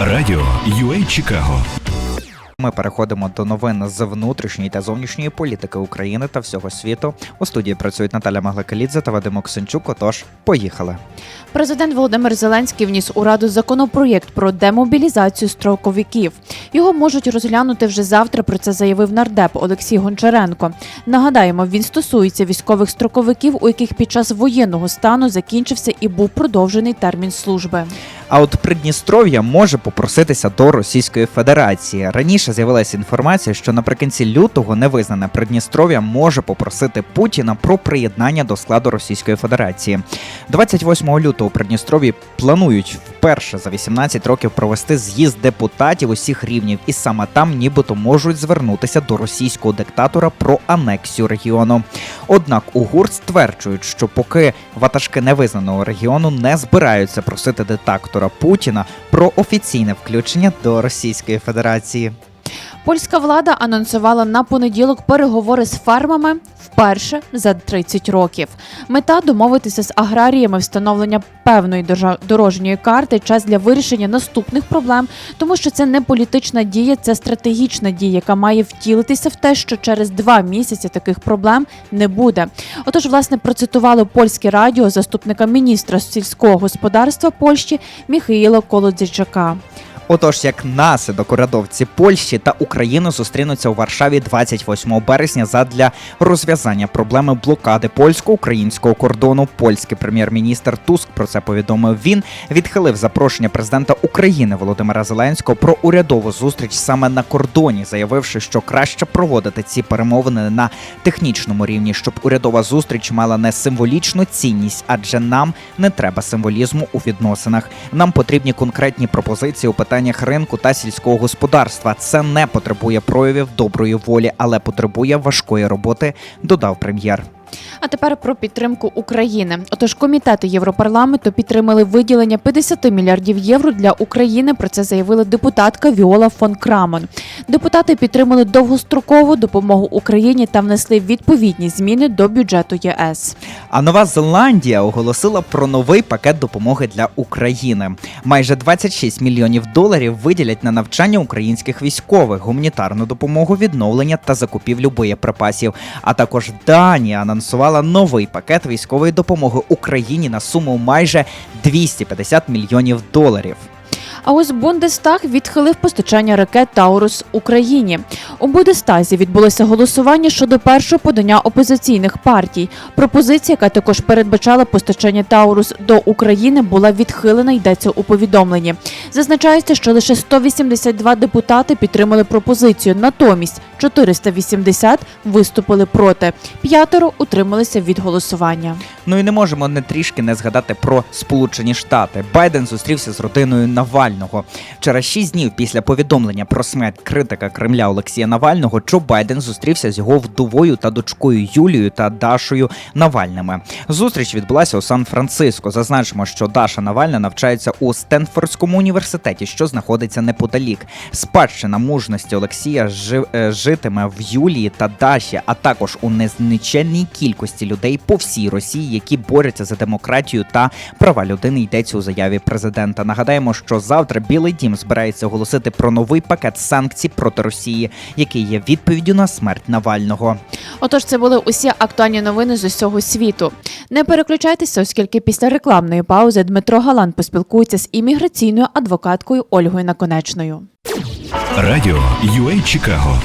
Радіо UA Чикаго Ми переходимо до новин з внутрішньої та зовнішньої політики України та всього світу. У студії працюють Наталя Маглакалідзе та Вадим Оксенчук. Отож, поїхали. Президент Володимир Зеленський вніс у раду законопроєкт про демобілізацію строковиків. Його можуть розглянути вже завтра. Про це заявив нардеп Олексій Гончаренко. Нагадаємо, він стосується військових строковиків, у яких під час воєнного стану закінчився і був продовжений термін служби. А от Придністров'я може попроситися до Російської Федерації. Раніше з'явилася інформація, що наприкінці лютого невизнане Придністров'я може попросити Путіна про приєднання до складу Російської Федерації. 28 лютого Придністров'ї планують вперше за 18 років провести з'їзд депутатів усіх рівнів, і саме там нібито можуть звернутися до російського диктатора про анексію регіону. Однак УГУР стверджують, що поки ватажки невизнаного регіону не збираються просити диктатора Путіна про офіційне включення до Російської Федерації. Польська влада анонсувала на понеділок переговори з фермами вперше за 30 років. Мета домовитися з аграріями встановлення певної дорожньої карти, час для вирішення наступних проблем, тому що це не політична дія, це стратегічна дія, яка має втілитися в те, що через два місяці таких проблем не буде. Отож, власне, процитували польське радіо заступника міністра сільського господарства Польщі Міхаїла Колодзічака. Отож, як наслідок урядовці Польщі та України зустрінуться у Варшаві 28 березня задля розв'язання проблеми блокади польсько-українського кордону. Польський прем'єр-міністр Туск про це повідомив. Він відхилив запрошення президента України Володимира Зеленського про урядову зустріч саме на кордоні, заявивши, що краще проводити ці перемовини на технічному рівні, щоб урядова зустріч мала не символічну цінність, адже нам не треба символізму у відносинах. Нам потрібні конкретні пропозиції у питаннях ринку та сільського господарства. Це не потребує проявів доброї волі, але потребує важкої роботи, додав прем'єр. А тепер про підтримку України. Отож, комітети Європарламенту підтримали виділення 50 мільярдів євро для України. Про це заявила депутатка Віола фон Крамон. Депутати підтримали довгострокову допомогу Україні та внесли відповідні зміни до бюджету ЄС. А Нова Зеландія оголосила про новий пакет допомоги для України. Майже 26 мільйонів доларів виділять на навчання українських військових, гуманітарну допомогу, відновлення та закупівлю боєприпасів. А також Данія анонсувала новий пакет військової допомоги Україні на суму майже 250 мільйонів доларів. А ось Бундестаг відхилив постачання ракет Таурус Україні. У Бундестазі відбулося голосування щодо першого подання опозиційних партій. Пропозиція, яка також передбачала постачання Таурус до України, була відхилена. Йдеться у повідомленні. Зазначається, що лише 182 депутати підтримали пропозицію. Натомість 480 виступили проти. П'ятеро утрималися від голосування. Ну і не можемо не трішки не згадати про Сполучені Штати. Байден зустрівся з родиною Навального. Через шість днів після повідомлення про смерть критика Кремля Олексія Навального, Джо Байден зустрівся з його вдовою та дочкою Юлією та Дашою Навальними. Зустріч відбулася у Сан-Франциско. Зазначимо, що Даша Навальна навчається у Стенфордському університеті, що знаходиться неподалік. Спадщина мужності Олексія жи- е, житиме в Юлії та Даші, а також у незліченній кількості людей по всій Росії, які борються за демократію та права людини. Йдеться у заяві президента. Нагадаємо, що завтра Білий Дім збирається оголосити про новий пакет санкцій проти Росії, який є відповіддю на смерть Навального. Отож, це були усі актуальні новини з усього світу. Не переключайтеся, оскільки після рекламної паузи Дмитро Галан поспілкується з імміграційною адвокаткою Ольгою Наконечною. Радіо UA Чикаго